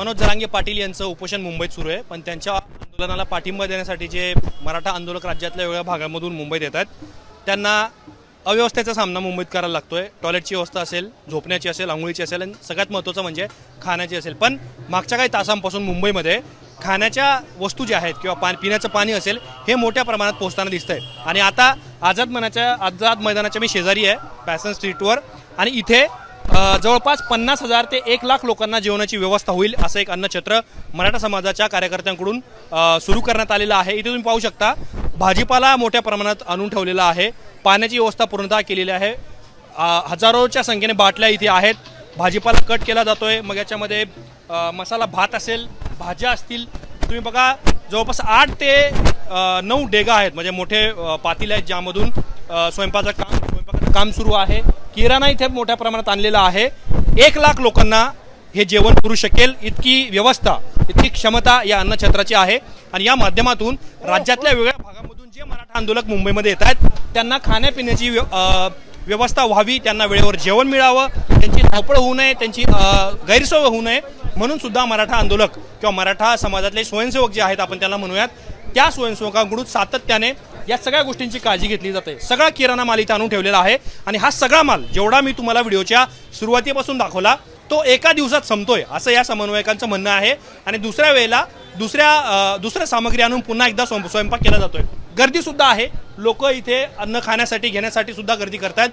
मनोज जरांगे पाटील यांचं उपोषण मुंबईत सुरू आहे. पण त्यांच्या आंदोलनाला पाठिंबा देण्यासाठी जे मराठा आंदोलक राज्यातल्या वेगळ्या भागामधून मुंबईत येतात त्यांना अव्यवस्थेचा सामना मुंबईत करायला लागतोय. टॉयलेटची व्यवस्था असेल झोपण्याची असेल आंघोळीची असेल आणि सगळ्यात महत्त्वाचं म्हणजे खाण्याची असेल. पण मागच्या काही तासांपासून मुंबईमध्ये खाण्याच्या वस्तू ज्या आहेत किंवा पा पिण्याचं पाणी असेल हे मोठ्या प्रमाणात पोहोचताना दिसतंय. आणि आता आझाद मनाच्या आझाद मैदानाच्या मी शेजारी आहे पॅसन स्ट्रीटवर. आणि इथे जवळपास पन्नास हजार ते एक लाख लोकांना जेवणाची व्यवस्था होईल असं एक अन्नछत्र मराठा समाजाच्या कार्यकर्त्यांकडून सुरू करण्यात आलेलं आहे. इथे तुम्ही पाहू शकता भाजीपाला मोठ्या प्रमाणात आणून ठेवलेला आहे. पाण्याची व्यवस्था पूर्णतः केलेली आहे. हजारोच्या संख्येने बाटल्या इथे आहेत. भाजीपाला कट केला जातोय. मग याच्यामध्ये मसाला भात असेल भाज्या असतील. तुम्ही बघा जवळपास आठ ते नऊ डेगा आहेत. म्हणजे मोठे पातील आहेत ज्यामधून स्वयंपाकाचं काम स्वयंपाकाचं काम सुरू आहे. किराणा इथे मोठ्या प्रमाणात आणलेला आहे. एक लाख लोकांना हे जेवण करू शकेल. इतकी व्यवस्था इतकी क्षमता या अन्नछत्राची आहे. आणि या माध्यमातून राज्यातल्या वेगळ्या भागामधून जे मराठा आंदोलक मुंबईमध्ये येत आहेत त्यांना खाण्यापिण्याची व्य- व्यवस्था व्हावी त्यांना वेळेवर जेवण मिळावं त्यांची धावपळ होऊ नये त्यांची गैरसोय होऊ नये म्हणून सुद्धा मराठा आंदोलक किंवा मराठा समाजातले स्वयंसेवक जे आहेत आपण त्यांना म्हणूयात त्या स्वयंसेवकांकडून सातत्याने या सगळ्या गोष्टींची काळजी घेतली जाते. सगळा किराणा माल इथं आणून ठेवलेला आहे आणि हा सगळा माल जेवढा मी तुम्हाला व्हिडिओच्या सुरुवातीपासून दाखवला तो एका दिवसात संपतोय असं या समन्वयकांचं म्हणणं आहे. आणि दुसऱ्या वेळेला दुसऱ्या दुसऱ्या सामग्री आणून पुन्हा एकदा स्वयं- स्वयंपाक केला जातोय. गर्दी सुद्धा आहे. लोक इथे अन्न खाण्यासाठी घेण्यासाठी सुद्धा गर्दी करतात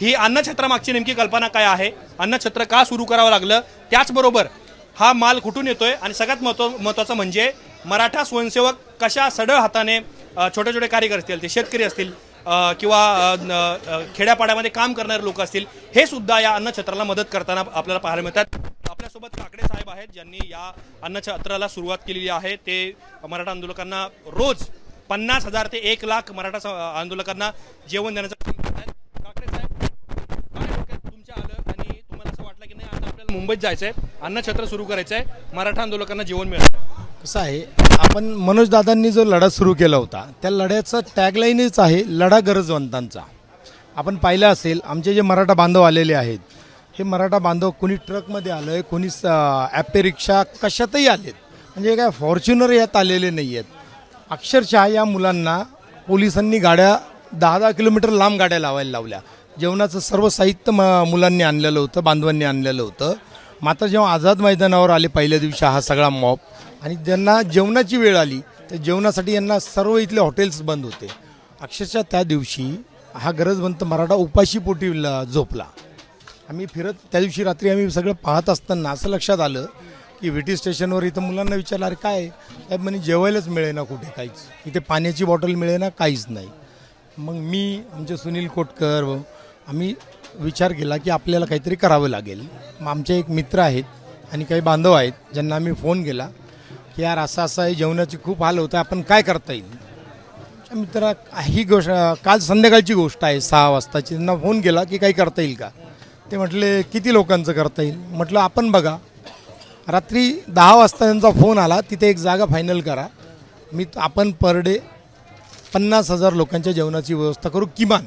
ही अन्नछत्रामागची नेमकी कल्पना काय आहे? अन्नछत्र का सुरू करावं लागलं? त्याचबरोबर हा माल कुठून येतोय? आणि सगळ्यात महत्त्व महत्त्वाचं म्हणजे मराठा स्वयंसेवक कशा सडळ हाताने छोटे छोटे कार्यकर्ते असतील ते शेतकरी असतील किंवा खेड्यापाड्यामध्ये काम करणारे लोक असतील हे सुद्धा या अन्नछत्राला मदत करताना आपल्याला पाहायला मिळतात. आपल्यासोबत काकडे साहेब आहेत ज्यांनी या अन्नछत्राला सुरुवात केलेली आहे. ते मराठा आंदोलकांना रोज पन्नास हजार ते एक लाख मराठा आंदोलकांना जेवण देण्याचं काम करत आहेत. काकडे साहेब काय डोक्यात तुमच्या आलं आणि तुम्हाला असं वाटलं की नाही आता आपल्याला मुंबईत जायचं आहे अन्नछत्र सुरू करायचं आहे मराठा आंदोलकांना जेवण मिळालं कसं आहे आपण मनोजदादांनी जो लढा सुरू केला होता त्या लढ्याचा टॅगलाईनच आहे लढा गरजवंतांचा. आपण पाहिलं असेल आमचे जे मराठा बांधव आलेले आहेत हे मराठा बांधव कोणी ट्रकमध्ये आलं आहे कोणी ॲपे रिक्षा कशातही आलेत. म्हणजे काय फॉर्च्युनर यात आलेले नाही आहेत अक्षरशः या मुलांना पोलिसांनी गाड्या दहा दहा किलोमीटर लांब गाड्या लावायला लावल्या. जेवणाचं सर्व साहित्य म मुलांनी आणलेलं होतं बांधवांनी आणलेलं होतं. मात्र जेव्हा आझाद मैदानावर आले पहिल्या दिवशी हा सगळा मॉब आणि ज्यांना जेवणाची वेळ आली तर जेवणासाठी यांना सर्व इथले हॉटेल्स बंद होते. अक्षरशः त्या दिवशी हा गरजवंत मराठा उपाशी पोटी झोपला. आम्ही फिरत त्या दिवशी रात्री आम्ही सगळं पाहत असताना असं लक्षात आलं की व्ही टी स्टेशनवर इथं मुलांना विचारलं अरे काय? साहेब म्हणे जेवायलाच मिळेना कुठे काहीच. इथे पाण्याची बॉटल मिळेना काहीच नाही. मग मी आमचे सुनील कोटकर आम्ही विचार केला की आपल्याला काहीतरी करावं लागेल. मग आमचे एक मित्र आहेत आणि काही बांधव आहेत ज्यांना आम्ही फोन केला. की यार असं असं आहे जेवणाची खूप हाल होतं आपण काय करता येईल? मित्र मित्रा ही गोष्ट काल संध्याकाळची गोष्ट आहे सहा वाजताची. त्यांना फोन केला की काही करता येईल का? ते म्हटले किती लोकांचं करता येईल? म्हटलं आपण बघा. रात्री दहा वाजता त्यांचा फोन आला तिथे एक जागा फायनल करा. मी आपण पर डे पन्नास हजार लोकांच्या जेवणाची व्यवस्था करू किमान.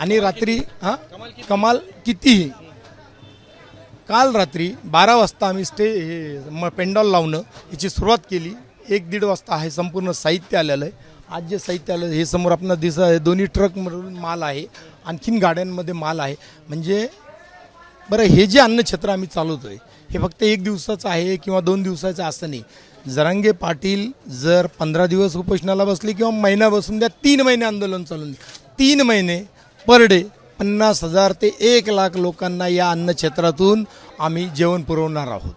आणि रात्री हां? कमाल कितीही काल रात्री बारा वाजता आम्ही स्टे हे म पेंडॉल लावणं याची सुरुवात केली. एक दीड वाजता हे संपूर्ण साहित्य आलेलं आहे. आज जे साहित्य आलं हे समोर आपण दिसत आहे दोन्ही ट्रकमधून माल आहे. आणखीन गाड्यांमध्ये माल आहे. म्हणजे बरं हे जे अन्नछत्र आम्ही चालवतो आहे हे फक्त एक दिवसाचं आहे किंवा दोन दिवसाचं असं नाही. जरांगे पाटील जर पंधरा दिवस उपोषणाला बसले किंवा महिना बसून द्या तीन महिने आंदोलन चालून द्या. तीन महिने पर डे पन्नास हजार ते एक लाख लोकांना या अन्नक्षेत्रातून आम्ही जेवण पुरवणार आहोत.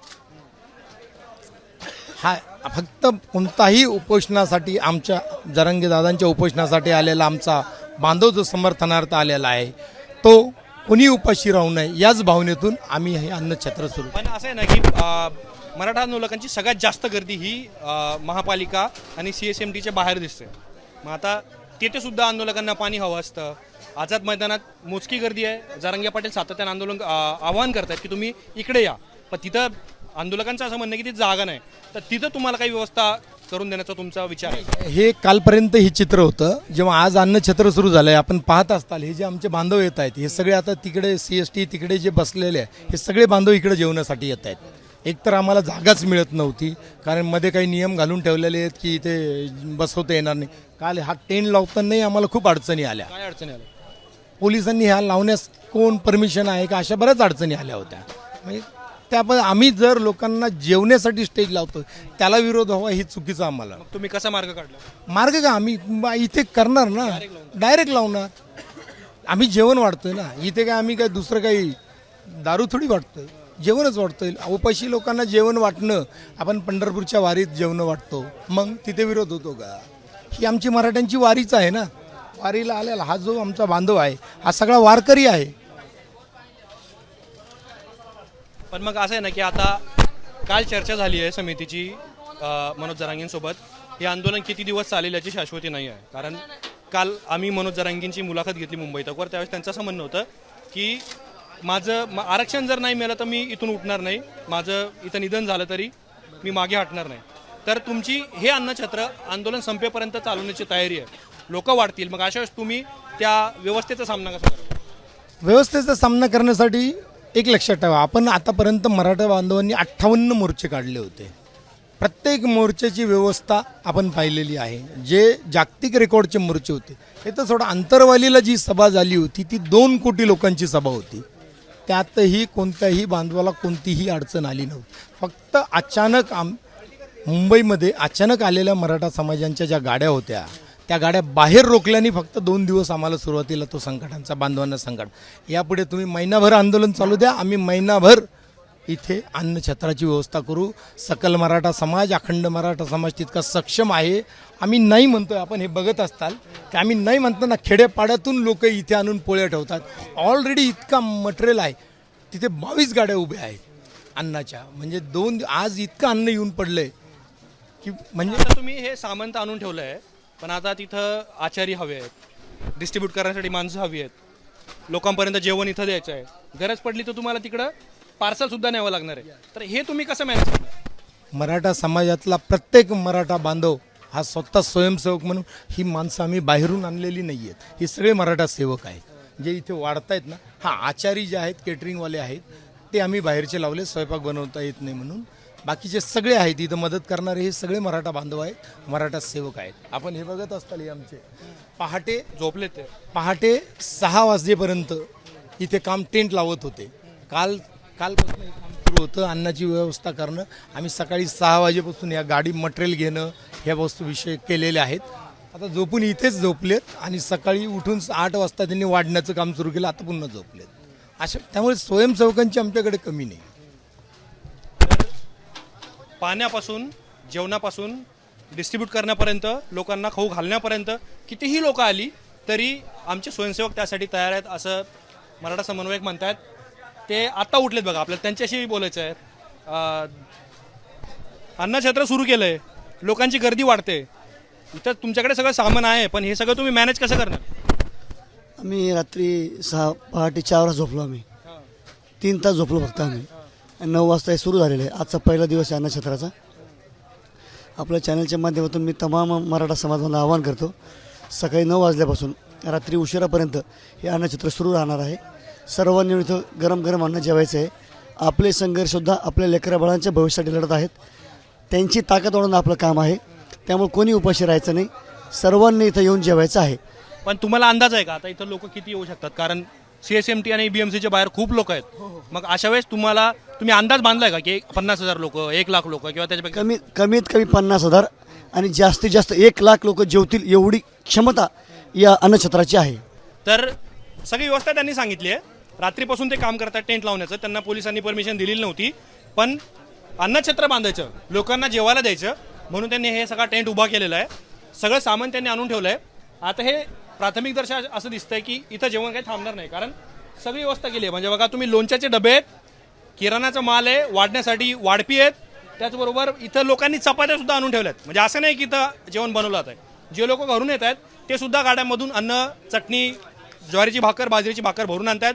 हा फक्त कोणताही उपोषणासाठी आमच्या जरंगे दादांच्या उपोषणासाठी आलेला आमचा बांधव जो समर्थनार्थ आलेला आहे तो कोणी उपाशी राहू नये याच भावनेतून आम्ही हे अन्नक्षेत्र सुरू पण असं आहे ना की अ, मराठा आंदोलकांची सगळ्यात जास्त गर्दी ही अ, महापालिका आणि सी एस एम टीच्या बाहेर दिसते. मग आता तिथे सुद्धा आंदोलकांना पाणी हवं असतं. आझाद मैदानात मोजकी गर्दी आहे. जारंगे पाटील सातत्यानं आंदोलन आवाहन करतायत की तुम्ही इकडे या. पण तिथं आंदोलकांचं असं म्हणणं आहे की ती जागा नाही. तर तिथं तुम्हाला काही व्यवस्था करून देण्याचा तुमचा विचार आहे? हे कालपर्यंत हे चित्र होतं. जेव्हा आज अन्नछत्र सुरू झालं आहे आपण पाहत असताल हे जे आमचे बांधव येत आहेत हे सगळे आता तिकडे सी एस टी तिकडे जे बसलेले आहे हे सगळे बांधव इकडे जेवण्यासाठी येत आहेत. एकतर आम्हाला जागाच मिळत नव्हती कारण मध्ये काही नियम घालून ठेवलेले आहेत की इथे बसवता येणार नाही. काल हा टेंट लावतानाही आम्हाला खूप अडचणी आल्या. काय अडचणी आल्या? पोलिसांनी ह्या लावण्यास कोण परमिशन आहे का? अशा बऱ्याच अडचणी आल्या होत्या. म्हणजे त्या पण आम्ही जर लोकांना जेवण्यासाठी स्टेज लावतो त्याला विरोध व्हावा ही चुकीचं आम्हाला. तुम्ही कसा मार्ग काढला? मार्ग का? आम्ही इथे करणार ना. डायरेक्ट लावणार आम्ही जेवण वाढतोय ना. इथे काय आम्ही काय दुसरं काही दारू थोडी वाटतोय जेवणच वाटतोय उपाशी लोकांना जेवण वाटणं आपण पंढरपूरच्या वारीत जेवण वाटतो. मग तिथे विरोध होतो का? ही आमची मराठ्यांची वारीच आहे ना. वारीला आलेला हा जो आमचा बांधव आहे हा सगळा वारकरी आहे. पण मग असं आहे ना की आता काल चर्चा झाली आहे समितीची अ, मनोज जरांगींसोबत. हे आंदोलन किती दिवस चालेल याची शाश्वती नाही आहे. कारण काल आम्ही मनोज जरांगींची मुलाखत घेतली मुंबई तकवर त्यावेळेस त्यांचं असं म्हणणं होतं की माझं म- आरक्षण जर नाही मिळालं तर मी इथून उठणार नाही. माझं इथं निधन झालं तरी मी मागे हटणार नाही. तर तुमची हे अन्नछत्र आंदोलन संपेपर्यंत चालवण्याची तयारी आहे. लोक वाढतील. मग अशा वेळेस तुम्ही त्या व्यवस्थेचा सामना कसा करा व्यवस्थेचा सामना करण्यासाठी एक लक्षात ठेवा. आपण आतापर्यंत मराठा बांधवांनी अठ्ठावन्न मोर्चे काढले होते. प्रत्येक मोर्चाची व्यवस्था आपण पाहिलेली आहे. जे जागतिक रेकॉर्डचे मोर्चे होते हे तर सोडा आंतरवालीला जी सभा झाली होती ती दोन कोटी लोकांची सभा होती. त्यातही कोणत्याही बांधवाला कोणतीही अडचण आली नव्हती. फक्त अचानक आम मुंबईमध्ये अचानक आलेल्या मराठा समाजांच्या ज्या गाड्या होत्या त्या गाड्या बाहेर रोखल्याने फक्त दोन दिवस आम्हाला सुरुवातीला तो संकटांचा बांधवांना संकट. यापुढे तुम्ही महिनाभर आंदोलन चालू द्या आम्ही महिनाभर इथे अन्नछत्राची व्यवस्था करू. सकल मराठा समाज अखंड मराठा समाज तितका सक्षम आहे. आम्ही नाही म्हणतोय आपण हे बघत असताल. की आम्ही नाही म्हणताना खेडेपाड्यातून लोक इथे आणून पोळ्या ठेवतात. ऑलरेडी इतका मटेरियल आहे. तिथे बावीस गाड्या उभ्या आहेत अन्नाच्या. म्हणजे दोन आज इतकं अन्न येऊन पडलंय की म्हणजे तुम्ही हे सामंत आणून ठेवलं आहे पण आता तिथं आचारी हवे आहेत. डिस्ट्रीब्यूट करण्यासाठी माणसं हवी आहेत. लोकांपर्यंत जेवण इथं द्यायचं आहे. गरज पडली तर तुम्हाला तिकडं पार्सल सुद्धा न्यावं लागणार आहे. तर हे तुम्ही कसं मॅनेज करणार? मराठा समाजातला प्रत्येक मराठा बांधव हा स्वतः स्वयंसेवक म्हणून ही माणसं आम्ही बाहेरून आणलेली नाही आहेत ही सगळे मराठा सेवक आहेत. जे इथे वाढतायत ना हा आचारी जे आहेत केटरिंगवाले आहेत ते आम्ही बाहेरचे लावले स्वयंपाक बनवता येत नाही म्हणून. बाकीचे सगळे आहेत इथं मदत करणारे हे सगळे मराठा बांधव आहेत मराठा सेवक आहेत. आपण हे बघत असताल हे आमचे. पहाटे झोपले ते. पहाटे सहा वाजेपर्यंत इथे काम टेंट लावत होते. काल कालपासून हे काम सुरू होतं अन्नाची व्यवस्था करणं आम्ही सकाळी सहा वाजेपासून या गाडी मटेरियल घेणं ह्या वस्तू विषय केलेले आहेत. आता झोपून इथेच झोपलेत आणि सकाळी उठून आठ वाजता त्यांनी वाढण्याचं काम सुरू केलं आता पुन्हा झोपलेत. अशा त्यामुळे स्वयंसेवकांची आमच्याकडे कमी नाही. पाण्यापासून जेवणापासून डिस्ट्रीब्यूट करण्यापर्यंत लोकांना खाऊ घालण्यापर्यंत कितीही लोक आली तरी आमचे स्वयंसेवक त्यासाठी तयार आहेत असं मराठा समन्वयक म्हणतात ते आत्ता उठलेत बघा आपल्याला त्यांच्याशी बोलायचं आहे. अं, अन्नछत्र सुरू केलं आहे लोकांची गर्दी वाढते. इथं तुमच्याकडे सगळं सामान आहे पण हे सगळं तुम्ही मॅनेज कसं करणार? आम्ही रात्री सहा पहाटे चार वाजता झोपलो आम्ही. तीन तास झोपलो फक्त आम्ही. नऊ वाजता हे सुरू झालेलं आहे. आजचा पहिला दिवस आहे अन्नक्षेत्राचा आपल्या चॅनलच्या माध्यमातून मी तमाम मराठा समाजाला आवाहन करतो सकाळी नऊ वाजल्यापासून रात्री उशिरापर्यंत हे अन्नक्षेत्र सुरू राहणार आहे. सर्वांनी इथं गरम गरम अन्न जेवायचं आहे. आपले संघर्षसुद्धा आपल्या लेकराबाळांच्या भविष्यासाठी लढत आहेत. त्यांची ताकद वाढवणं आपलं काम आहे. त्यामुळे कोणी उपाशी राहायचं नाही. सर्वांनी इथं येऊन जेवायचं आहे. पण तुम्हाला अंदाज आहे का? आता इथं लोक किती येऊ शकतात? कारण सीएसएमटी आणि बीएमसीच्या बाहेर खूप लोक आहेत. मग अशा वेळेस तुम्हाला तुम्ही अंदाज बांधलाय का की पन्नास हजार लोक एक लाख लोक किंवा त्याच्यापेक्षा कमीत कमीत कमी पन्नास हजार आणि जास्तीत जास्त एक लाख लोक जेवतील एवढी क्षमता या अन्नछत्राची आहे. तर सगळी व्यवस्था त्यांनी सांगितली आहे. रात्रीपासून ते काम करतात टेंट लावण्याचं. त्यांना पोलिसांनी परमिशन दिलेली नव्हती. पण अन्नछत्र बांधायचं लोकांना जेवायला द्यायचं म्हणून त्यांनी हे सगळा टेंट उभा केलेला आहे. सगळं सामान त्यांनी आणून ठेवलं आहे आता हे प्राथमिक दर्शा असं दिसतंय की इथं जेवण काही थांबणार नाही. कारण सगळी व्यवस्था केली आहे. म्हणजे बघा तुम्ही लोणच्याचे डबे आहेत किराणाचा माल आहे वाढण्यासाठी वाढपी आहेत. त्याचबरोबर इथं लोकांनी चपात्या सुद्धा आणून ठेवल्यात. म्हणजे असं नाही की इथं जेवण बनवलं जात आहे जे लोक घरून येत आहेत ते सुद्धा गाड्यांमधून अन्न चटणी ज्वारीची भाकर बाजरीची भाकर भरून आणतात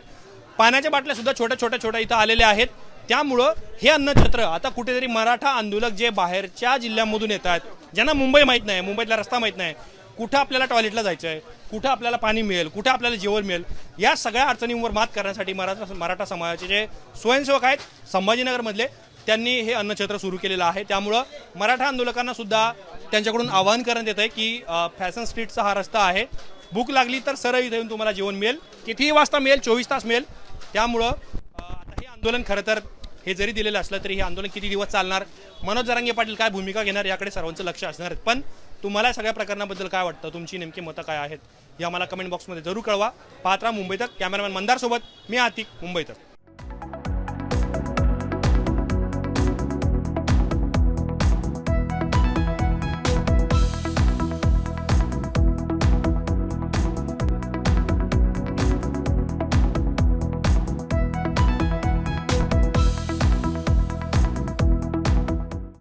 पाण्याच्या बाटल्या सुद्धा छोट्या छोट्या छोट्या इथं आलेल्या आहेत. त्यामुळं हे अन्नछत्र आता कुठेतरी मराठा आंदोलक जे बाहेरच्या जिल्ह्यांमधून आहेत ज्यांना मुंबई माहीत नाही मुंबईतला रस्ता माहीत नाही कुठं आपल्याला टॉयलेटला जायचं आहे कुठं आपल्याला पाणी मिळेल कुठं आपल्याला जेवण मिळेल या सगळ्या अडचणींवर मात करण्यासाठी मराठा मराठा समाजाचे जे स्वयंसेवक आहेत संभाजीनगरमधले त्यांनी हे अन्नक्षेत्र सुरू केलेलं आहे. त्यामुळं मराठा आंदोलकांना सुद्धा त्यांच्याकडून आवाहन करण्यात येत आहे की फॅशन स्ट्रीटचा हा रस्ता आहे. भूक लागली तर सरळ इथे येऊन तुम्हाला जेवण मिळेल. कितीही वाजता मिळेल चोवीस तास मिळेल. त्यामुळं आता हे आंदोलन खरं तर हे जरी दिलेलं असलं तरी हे आंदोलन किती दिवस चालणार? मनोज जरांगे पाटील काय भूमिका घेणार याकडे सर्वांचं लक्ष असणार आहे. पण तुम्हाला सगळ्या प्रकरणाबद्दल काय वाटतं? तुमची नेमकी मतं काय आहेत? हे आम्हाला कमेंट बॉक्समध्ये जरूर कळवा. पात्रा मुंबईतक कॅमेरामॅन मंदारसोबत. मी आतिक मुंबईतक.